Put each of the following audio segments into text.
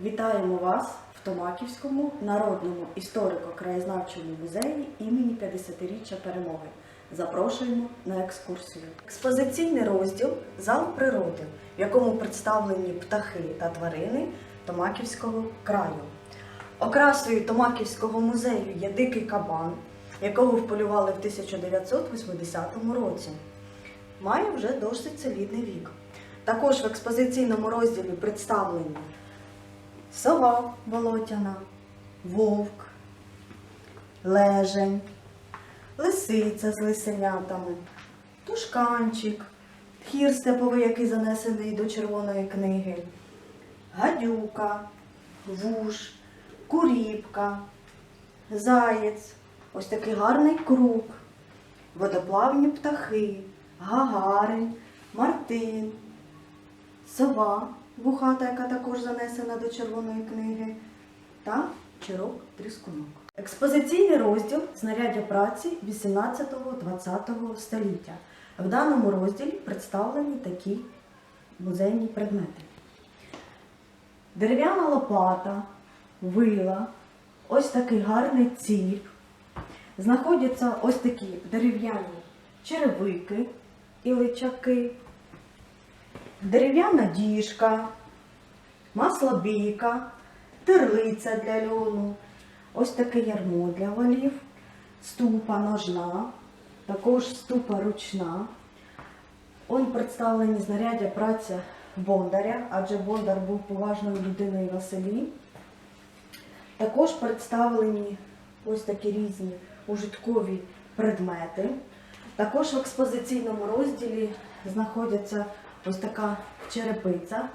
Вітаємо вас в Томаківському народному історико-краєзнавчому музеї імені 50-річчя перемоги. Запрошуємо на екскурсію. Експозиційний розділ Зал природи, в якому представлені птахи та тварини Томаківського краю. Окрасою Томаківського музею є дикий кабан, якого вполювали в 1980 році. Має вже досить солідний вік. Також в експозиційному розділі представлені сова болотяна, вовк, лежень, лисиця з лисенятами, тушканчик, хір степовий, який занесений до червоної книги, гадюка, вуж, куріпка, заєць, ось такий гарний круг, водоплавні птахи, гагарин, мартин, сова вухата, яка також занесена до червоної книги, та чирок тріскунок. Експозиційний розділ знаряддя праці 18-20 століття. В даному розділі представлені такі музейні предмети. Дерев'яна лопата, вила, ось такий гарний ціп. Знаходяться ось такі дерев'яні черевики і личаки, дерев'яна діжка, маслобійка, терлиця для льону, ось таке ярмо для валів, ступа ножна, також ступа ручна. Он представлені знаряддя праця Бондаря, адже Бондар був поважною людиною на селі. Також представлені ось такі різні ужиткові предмети. Також в експозиційному розділі знаходиться ось така черепиця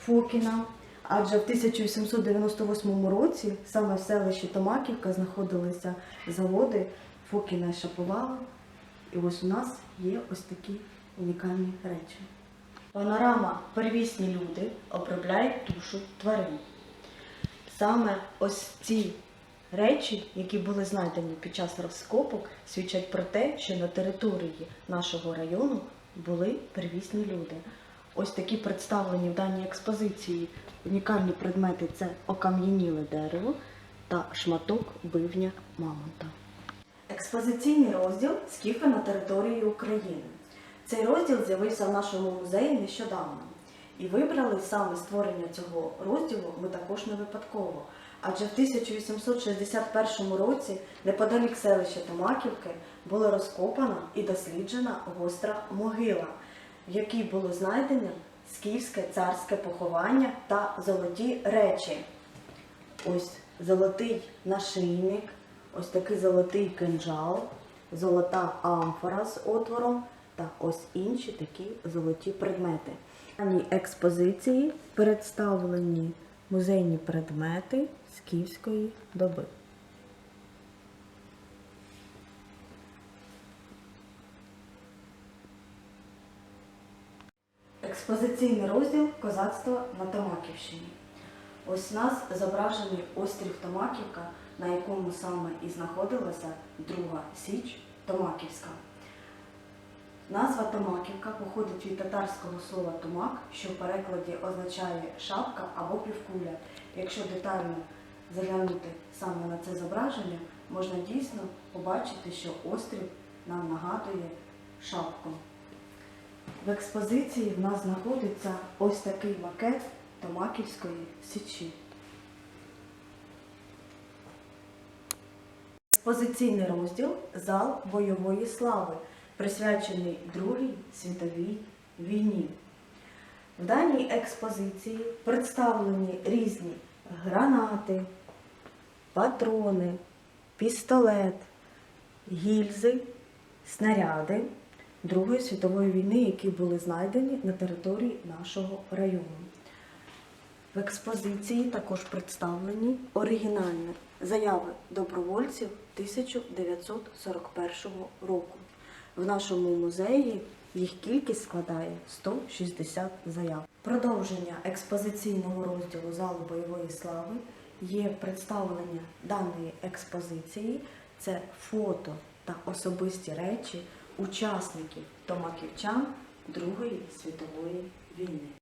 Фокіна. Адже в 1898 році саме в селищі Томаківка знаходилися заводи Фокіна і Шаповала. І ось у нас є ось такі унікальні речі. Панорама Первісні люди обробляють тушу тварин. Саме ось ці речі, які були знайдені під час розкопок, свідчать про те, що на території нашого району були первісні люди. Ось такі представлені в даній експозиції унікальні предмети це окам'яніле дерево та шматок бивня мамонта. Експозиційний розділ скіфи на території України. Цей розділ з'явився в нашому музеї нещодавно. І вибрали саме створення цього розділу ми також не випадково. Адже в 1861 році неподалік селища Томаківки була розкопана і досліджена гостра могила, в якій було знайдено скіфське царське поховання та золоті речі. Ось золотий нашийник, ось такий золотий кинджал, золота амфора з отвором та ось інші такі золоті предмети. В даній експозиції представлені музейні предмети скіфської доби. Експозиційний розділ козацтва на Томаківщині. Ось у нас зображений острів Томаківка, на якому саме і знаходилася Друга Січ Томаківська. Назва Томаківка походить від татарського слова томак, що в перекладі означає шапка або півкуля. Якщо детально заглянути саме на це зображення, можна дійсно побачити, що острів нам нагадує шапку. В експозиції в нас знаходиться ось такий макет Томаківської січі. Експозиційний розділ Зал бойової слави, присвячений Другій світовій війні. В даній експозиції представлені різні гранати, патрони, пістолет, гільзи, снаряди Другої світової війни, які були знайдені на території нашого району. В експозиції також представлені оригінальні заяви добровольців 1941 року. В нашому музеї їх кількість складає 160 заяв. Продовження експозиційного розділу залу бойової слави є представлення даної експозиції. Це фото та особисті речі учасників томаківчан Другої світової війни.